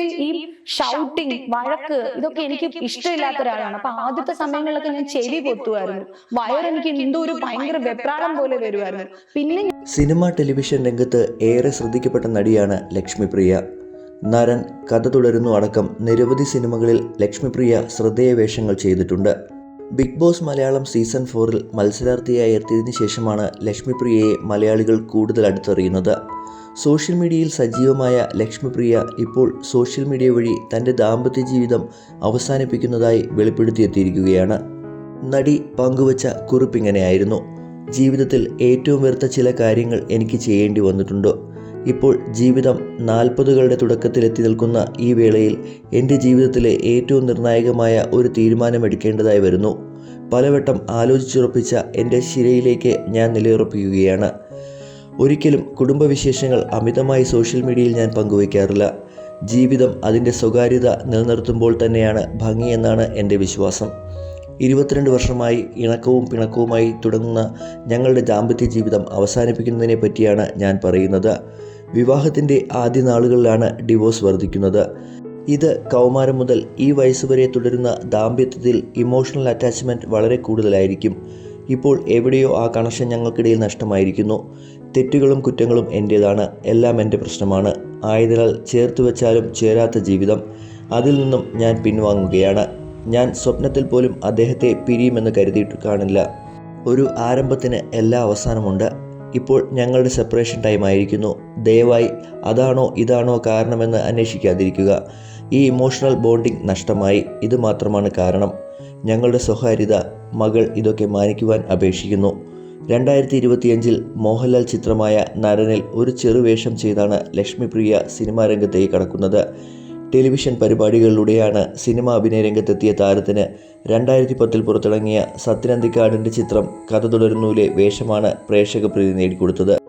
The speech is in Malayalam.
പ്രത്യേകിച്ച് ഈ ഷൗട്ടിങ് വഴക്ക് ഇതൊക്കെ എനിക്ക് ഇഷ്ടമില്ലാത്ത ഒരാളാണ്. അപ്പൊ ആദ്യത്തെ സമയങ്ങളിലൊക്കെ ഞാൻ ചെവി പൊത്തുമായിരുന്നു വയറെനിക്ക് എന്തോ ഒരു ഭയങ്കര വെപ്രാളം പോലെ വരുമായിരുന്നു പിന്നെ സിനിമ ടെലിവിഷൻ രംഗത്ത് ഏറെ ശ്രദ്ധിക്കപ്പെട്ട നടിയാണ് ലക്ഷ്മിപ്രിയ. നരൻ കഥ തുടരുന്നു അടക്കം നിരവധി സിനിമകളിൽ ലക്ഷ്മിപ്രിയ ശ്രദ്ധേയ വേഷങ്ങൾ ചെയ്തിട്ടുണ്ട്. ബിഗ് ബോസ് മലയാളം സീസൺ ഫോറിൽ മത്സരാർത്ഥിയായി എത്തിയതിനു ശേഷമാണ് ലക്ഷ്മിപ്രിയയെ മലയാളികൾ കൂടുതൽ അടുത്തറിയുന്നത്. സോഷ്യൽ മീഡിയയിൽ സജീവമായ ലക്ഷ്മിപ്രിയ ഇപ്പോൾ സോഷ്യൽ മീഡിയ വഴി തന്റെ ദാമ്പത്യ ജീവിതം അവസാനിപ്പിക്കുന്നതായി വെളിപ്പെടുത്തിയെത്തിയിരിക്കുകയാണ്. നടി പങ്കുവച്ച കുറിപ്പിങ്ങനെയായിരുന്നു. ജീവിതത്തിൽ ഏറ്റവും വെറുത്ത ചില കാര്യങ്ങൾ എനിക്ക് ചെയ്യേണ്ടി വന്നിട്ടുണ്ട്. ഇപ്പോൾ ജീവിതം നാൽപ്പതുകളുടെ തുടക്കത്തിലെത്തി നിൽക്കുന്ന ഈ വേളയിൽ എന്റെ ജീവിതത്തിലെ ഏറ്റവും നിർണായകമായ ഒരു തീരുമാനമെടുക്കേണ്ടതായി വരുന്നു. പലവട്ടം ആലോചിച്ചുറപ്പിച്ച എന്റെ ശിരയിലേക്ക് ഞാൻ നിലയുറപ്പിക്കുകയാണ്. ഒരിക്കലും കുടുംബവിശേഷങ്ങൾ അമിതമായി സോഷ്യൽ മീഡിയയിൽ ഞാൻ പങ്കുവയ്ക്കാറില്ല. ജീവിതം അതിന്റെ സ്വകാര്യത നിലനിർത്തുമ്പോൾ തന്നെയാണ് ഭംഗിയെന്നാണ് എന്റെ വിശ്വാസം. ഇരുപത്തിരണ്ട് വർഷമായി ഇണക്കവും പിണക്കവുമായി തുടങ്ങുന്ന ഞങ്ങളുടെ ദാമ്പത്യ ജീവിതം അവസാനിപ്പിക്കുന്നതിനെ പറ്റിയാണ് ഞാൻ പറയുന്നത്. വിവാഹത്തിന്റെ ആദ്യ നാളുകളിലാണ് ഡിവോഴ്സ് വർദ്ധിക്കുന്നത്. ഇത് കൗമാരം മുതൽ ഈ വയസ്സ് വരെ തുടരുന്ന ദാമ്പത്യത്തിൽ ഇമോഷണൽ അറ്റാച്ച്മെന്റ് വളരെ കൂടുതലായിരിക്കും. ഇപ്പോൾ എവിടെയോ ആ കണക്ഷൻ ഞങ്ങൾക്കിടയിൽ നഷ്ടമായിരിക്കുന്നു. തെറ്റുകളും കുറ്റങ്ങളും എന്റേതാണ് എല്ലാം എന്റെ പ്രശ്നമാണ്. ആയതിനാൽ ചേർത്ത് വെച്ചാലും ചേരാത്ത ജീവിതം അതിൽ നിന്നും ഞാൻ പിൻവാങ്ങുകയാണ്. ഞാൻ സ്വപ്നത്തിൽ പോലും അദ്ദേഹത്തെ പിരിയുമെന്ന് കരുതിയിട്ട് കാണില്ല ഒരു ആരംഭത്തിന് എല്ലാ അവസാനമുണ്ട്. ഇപ്പോൾ ഞങ്ങളുടെ സെപ്പറേഷൻ ടൈം ആയിരിക്കുന്നു. ദയവായി അതാണോ ഇതാണോ കാരണമെന്ന് അന്വേഷിക്കാതിരിക്കുക. ഈ ഇമോഷണൽ ബോണ്ടിംഗ് നഷ്ടമായി. ഇത് മാത്രമാണ് കാരണം. ഞങ്ങളുടെ സ്വകാര്യത മകൾ ഇതൊക്കെ മാനിക്കുവാൻ അപേക്ഷിക്കുന്നു. രണ്ടായിരത്തി ഇരുപത്തിയഞ്ചിൽ മോഹൻലാൽ ചിത്രമായ നരനിൽ ഒരു ചെറുവേഷം ചെയ്താണ് ലക്ഷ്മിപ്രിയ സിനിമാ രംഗത്തേക്ക് കടക്കുന്നത്. ടെലിവിഷൻ പരിപാടികളിലൂടെയാണ് സിനിമ അഭിനയ രംഗത്തെത്തിയ താരത്തിന് രണ്ടായിരത്തി പത്തിൽ പുറത്തിറങ്ങിയ സത്യനന്ദിക്കാടിന്റെ ചിത്രം കഥ തുടരുന്നൂലെ വേഷമാണ് പ്രേക്ഷക പ്രീതി നേടിക്കൊടുത്തത്.